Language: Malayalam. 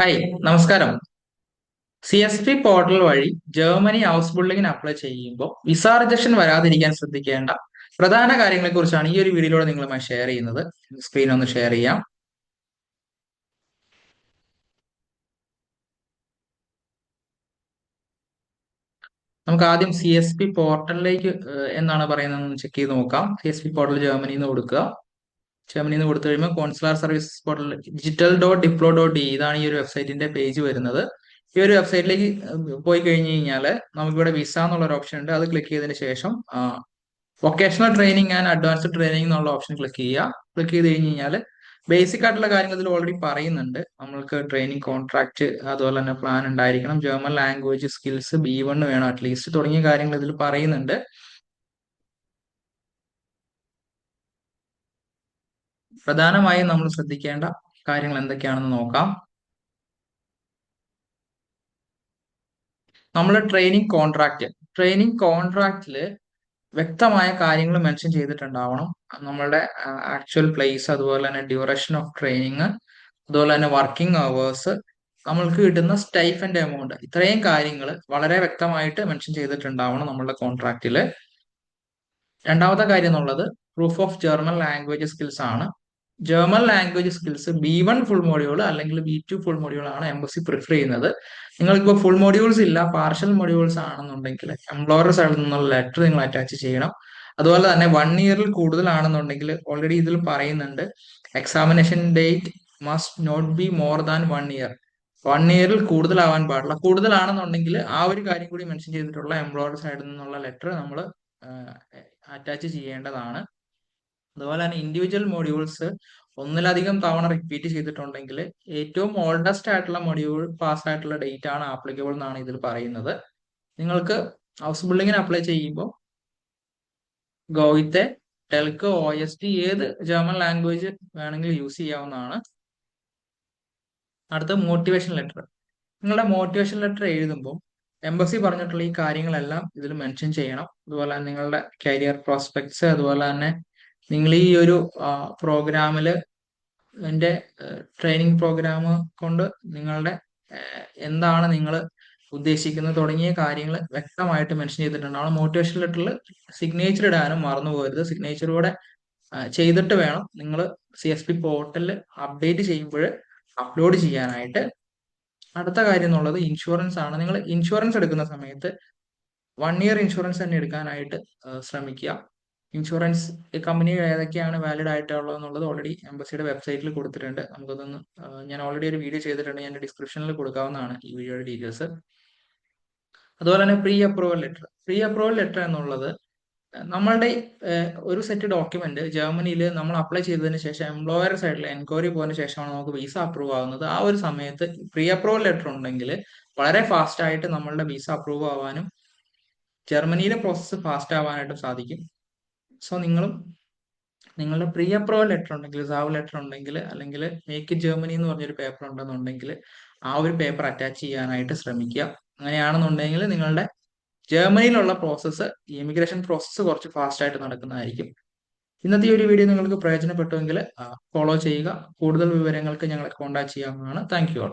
ഹായ് നമസ്കാരം. സി എസ് പി പോർട്ടൽ വഴി ജർമ്മനി ഹൗസ് ബിൽഡിങ്ങിന് അപ്ലൈ ചെയ്യുമ്പോൾ വിസ റിജക്ഷൻ വരാതിരിക്കാൻ ശ്രദ്ധിക്കേണ്ട പ്രധാന കാര്യങ്ങളെ കുറിച്ചാണ് ഈ ഒരു വീഡിയോയിലൂടെ നിങ്ങളുമായി ഷെയർ ചെയ്യുന്നത്. സ്ക്രീൻ ഒന്ന് ഷെയർ ചെയ്യാം. നമുക്ക് ആദ്യം സി എസ് പി പോർട്ടലിലേക്ക് എന്നാണ് പറയുന്നത് ചെക്ക് ചെയ്ത് നോക്കാം. സി എസ് പി പോർട്ടൽ ജർമ്മനിന്ന് കൊടുക്കുക. ജർമ്മനി നിന്ന് കൊടുത്തു കഴിയുമ്പോൾ consular service portal digital dot diplo dot E ഇതാണ് ഈ ഒരു വെബ്സൈറ്റിന്റെ പേജ് വരുന്നത്. ഈ ഒരു വെബ്സൈറ്റിലേക്ക് പോയി കഴിഞ്ഞു കഴിഞ്ഞാൽ നമുക്കിവിടെ വിസ എന്നുള്ള ഒരു ഓപ്ഷൻ ഉണ്ട്. അത് ക്ലിക്ക് ചെയ്തതിന് ശേഷം vocational training and advanced training എന്നുള്ള ഓപ്ഷൻ ക്ലിക്ക് ചെയ്യുക. ക്ലിക്ക് ചെയ്ത് കഴിഞ്ഞ് കഴിഞ്ഞാൽ ബേസിക് ആയിട്ടുള്ള കാര്യങ്ങൾ ഇതിൽ ഓൾറെഡി പറയുന്നുണ്ട്. നമ്മൾക്ക് ട്രെയിനിങ് കോൺട്രാക്ട് അതുപോലെ തന്നെ പ്ലാൻ ഉണ്ടായിരിക്കണം. German language skills B one വേണം അറ്റ്ലീസ്റ്റ് തുടങ്ങിയ കാര്യങ്ങൾ ഇതിൽ പറയുന്നുണ്ട്. പ്രധാനമായും നമ്മൾ ശ്രദ്ധിക്കേണ്ട കാര്യങ്ങൾ എന്തൊക്കെയാണെന്ന് നോക്കാം. നമ്മൾ ട്രെയിനിങ് കോൺട്രാക്ട് ട്രെയിനിങ് കോൺട്രാക്റ്റിൽ വ്യക്തമായ കാര്യങ്ങൾ മെൻഷൻ ചെയ്തിട്ടുണ്ടാവണം. നമ്മളുടെ ആക്ച്വൽ പ്ലേസ് അതുപോലെ തന്നെ ഡ്യൂറേഷൻ ഓഫ് ട്രെയിനിങ് അതുപോലെ തന്നെ വർക്കിംഗ് അവേഴ്സ് നമ്മൾക്ക് കിട്ടുന്ന സ്റ്റൈഫന്റെ എമൗണ്ട് ഇത്രയും കാര്യങ്ങൾ വളരെ വ്യക്തമായിട്ട് മെൻഷൻ ചെയ്തിട്ടുണ്ടാവണം നമ്മളുടെ കോൺട്രാക്റ്റിൽ രണ്ടാമത്തെ കാര്യം എന്നുള്ളത് proof of German language skills ആണ്. German language skills B one full module അല്ലെങ്കിൽ ബി ടു ഫുൾ മോഡ്യൂൾ ആണ് എംബസി പ്രിഫർ ചെയ്യുന്നത്. നിങ്ങൾക്കിപ്പോൾ ഫുൾ മോഡ്യൂൾസ് ഇല്ല പാർഷ്യൽ മോഡ്യൂൾസ് ആണെന്നുണ്ടെങ്കിൽ എംപ്ലോയർ സൈഡിൽ നിന്നുള്ള ലെറ്റർ നിങ്ങൾ അറ്റാച്ച് ചെയ്യണം. അതുപോലെ തന്നെ വൺ ഇയറിൽ കൂടുതലാണെന്നുണ്ടെങ്കിൽ ഓൾറെഡി ഇതിൽ പറയുന്നുണ്ട് examination date must not be more than one year one ഇയറിൽ കൂടുതലാവാൻ പാടില്ല. കൂടുതലാണെന്നുണ്ടെങ്കിൽ ആ ഒരു കാര്യം കൂടി മെൻഷൻ ചെയ്തിട്ടുള്ള എംപ്ലോയർ സൈഡിൽ നിന്നുള്ള ലെറ്റർ നമ്മൾ അറ്റാച്ച് ചെയ്യേണ്ടതാണ്. അതുപോലെ തന്നെ ഇൻഡിവിജ്വൽ മോഡ്യൂൾസ് ഒന്നിലധികം തവണ റിപ്പീറ്റ് ചെയ്തിട്ടുണ്ടെങ്കിൽ ഏറ്റവും ഓൾഡസ്റ്റ് ആയിട്ടുള്ള മൊഡ്യൂൾ പാസ് ആയിട്ടുള്ള ഡേറ്റ് ആണ് ആപ്ലിക്കബിൾ എന്നാണ് ഇതിൽ പറയുന്നത്. നിങ്ങൾക്ക് ഹൗസ് ബിൽഡിങ്ങിന് അപ്ലൈ ചെയ്യുമ്പോൾ Goethe telc O S T ഏത് ജർമ്മൻ ലാംഗ്വേജ് വേണമെങ്കിൽ യൂസ് ചെയ്യാവുന്നതാണ്. അടുത്ത മോട്ടിവേഷൻ ലെറ്റർ നിങ്ങളുടെ മോട്ടിവേഷൻ ലെറ്റർ എഴുതുമ്പോൾ എംബസി പറഞ്ഞിട്ടുള്ള ഈ കാര്യങ്ങളെല്ലാം ഇതിൽ മെൻഷൻ ചെയ്യണം. അതുപോലെ നിങ്ങളുടെ കരിയർ പ്രോസ്പെക്ട്സ് അതുപോലെ തന്നെ നിങ്ങൾ ഈ ഒരു പ്രോഗ്രാമിൽ എന്റെ ട്രെയിനിങ് പ്രോഗ്രാം കൊണ്ട് നിങ്ങളുടെ എന്താണ് നിങ്ങൾ ഉദ്ദേശിക്കുന്നത് തുടങ്ങിയ കാര്യങ്ങൾ വ്യക്തമായിട്ട് മെൻഷൻ ചെയ്തിട്ടുണ്ടാവണം മോട്ടിവേഷൻ ലെറ്ററിൽ സിഗ്നേച്ചർ ഇടാനും മറന്നു പോകരുത്. ചെയ്തിട്ട് വേണം നിങ്ങൾ സി എസ് പി പോർട്ടലിൽ അപ്ഡേറ്റ് ചെയ്യുമ്പോൾ അപ്ലോഡ് ചെയ്യാനായിട്ട്. അടുത്ത കാര്യം എന്നുള്ളത് ഇൻഷുറൻസ് ആണ്. നിങ്ങൾ ഇൻഷുറൻസ് എടുക്കുന്ന സമയത്ത് വൺ ഇയർ ഇൻഷുറൻസ് തന്നെ എടുക്കാനായിട്ട് ശ്രമിക്കുക. ഇൻഷുറൻസ് കമ്പനി ഏതൊക്കെയാണ് വാലിഡ് ആയിട്ടുള്ളത് എന്നുള്ളത് ഓൾറെഡി എംബസിയുടെ വെബ്സൈറ്റിൽ കൊടുത്തിട്ടുണ്ട്. നമുക്കതൊന്ന് ഞാൻ ഓൾറെഡി ഒരു വീഡിയോ ചെയ്തിട്ടുണ്ട്. ഞാൻ ഡിസ്ക്രിപ്ഷനിൽ കൊടുക്കാവുന്നതാണ് ഈ വീഡിയോയുടെ ഡീറ്റെയിൽസ് അതുപോലെ തന്നെ pre approval letter pre approval letter എന്നുള്ളത് നമ്മളുടെ ഒരു സെറ്റ് ഡോക്യുമെന്റ് ജർമ്മനിയിൽ നമ്മൾ അപ്ലൈ ചെയ്തതിന് ശേഷം എംപ്ലോയർ സൈഡിൽ എൻക്വയറി പോയതിന് ശേഷമാണ് നമുക്ക് വിസ അപ്രൂവ് ആവുന്നത്. ആ ഒരു സമയത്ത് പ്രീ അപ്രൂവൽ ലെറ്റർ ഉണ്ടെങ്കിൽ വളരെ ഫാസ്റ്റ് ആയിട്ട് നമ്മളുടെ വിസ അപ്രൂവ് ആവാനും ജർമ്മനിയിലെ പ്രോസസ്സ് ഫാസ്റ്റ് ആവാനായിട്ടും സാധിക്കും. സോ നിങ്ങളും നിങ്ങളുടെ പ്രീ അപ്രൂവൽ ലെറ്റർ ഉണ്ടെങ്കിൽ സാവ് ലെറ്റർ ഉണ്ടെങ്കിൽ അല്ലെങ്കിൽ മേക്ക് ജർമ്മനി എന്ന് പറഞ്ഞൊരു പേപ്പർ ഉണ്ടെന്നുണ്ടെങ്കിൽ ആ ഒരു പേപ്പർ അറ്റാച്ച് ചെയ്യാനായിട്ട് ശ്രമിക്കുക. അങ്ങനെയാണെന്നുണ്ടെങ്കിൽ നിങ്ങളുടെ ജർമ്മനിയിലുള്ള പ്രോസസ്സ് ഇമിഗ്രേഷൻ പ്രോസസ്സ് കുറച്ച് ഫാസ്റ്റ് ആയിട്ട് നടക്കുന്നതായിരിക്കും. ഇന്നത്തെ ഒരു വീഡിയോ നിങ്ങൾക്ക് പ്രയോജനപ്പെട്ടുവെങ്കിൽ ഫോളോ ചെയ്യുക. കൂടുതൽ വിവരങ്ങൾക്ക് ഞങ്ങളെ കോൺടാക്ട് ചെയ്യാവുന്നതാണ്. Thank you all